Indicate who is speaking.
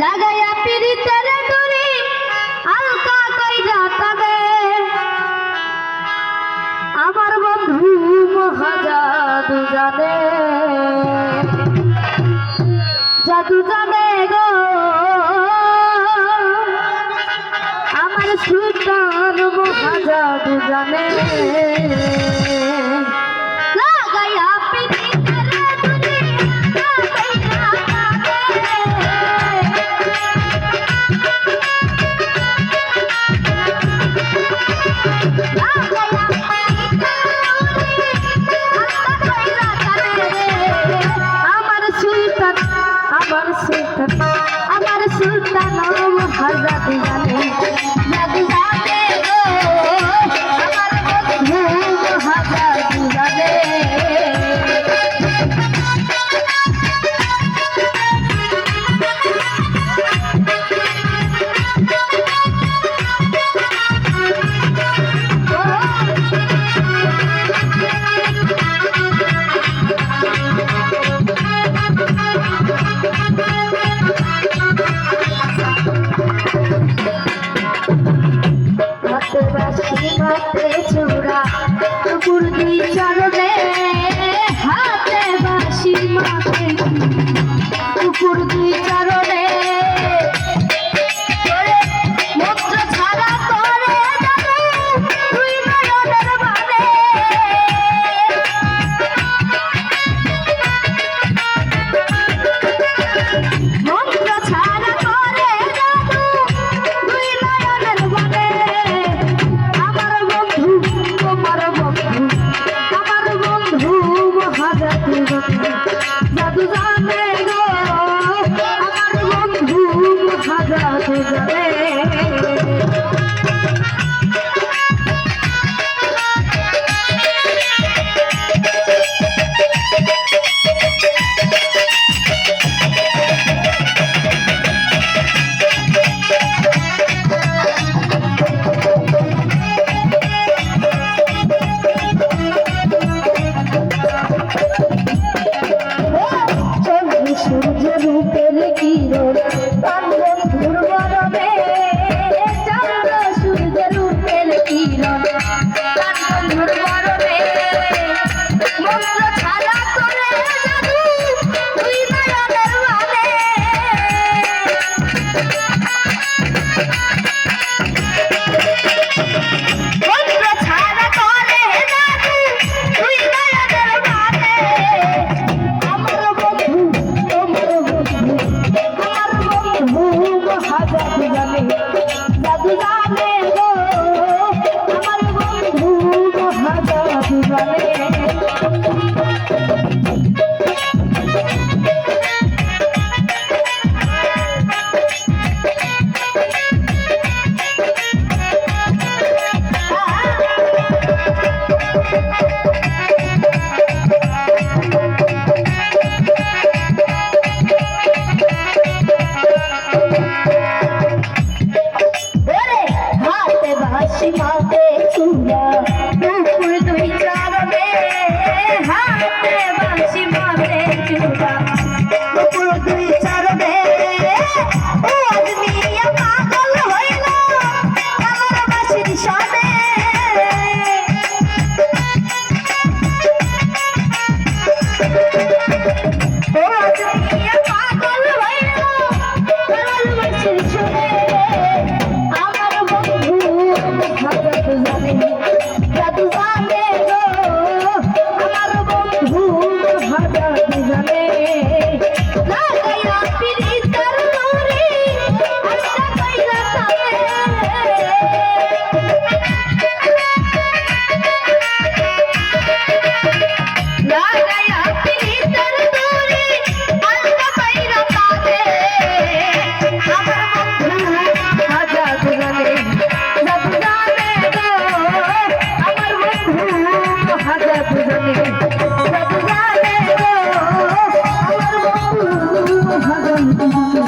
Speaker 1: লাগাইয়া পিড়িতের দূরে আলকা কইরা তাদে আমার বন্ধু মহাজাদু জানে। জাদু জানে গো। আমার সুলতান মহাজাদু জানে। আমার সুলতান আমার সুলতান হাজার শিখাতে চুড়া দুপুর দুই চারবে হাতে বাঁশি মাতে চুড়া দুপুর দুই চারবে ও আদমি পাগল হইল আমার বাঁশির সাথে Thank you. cantar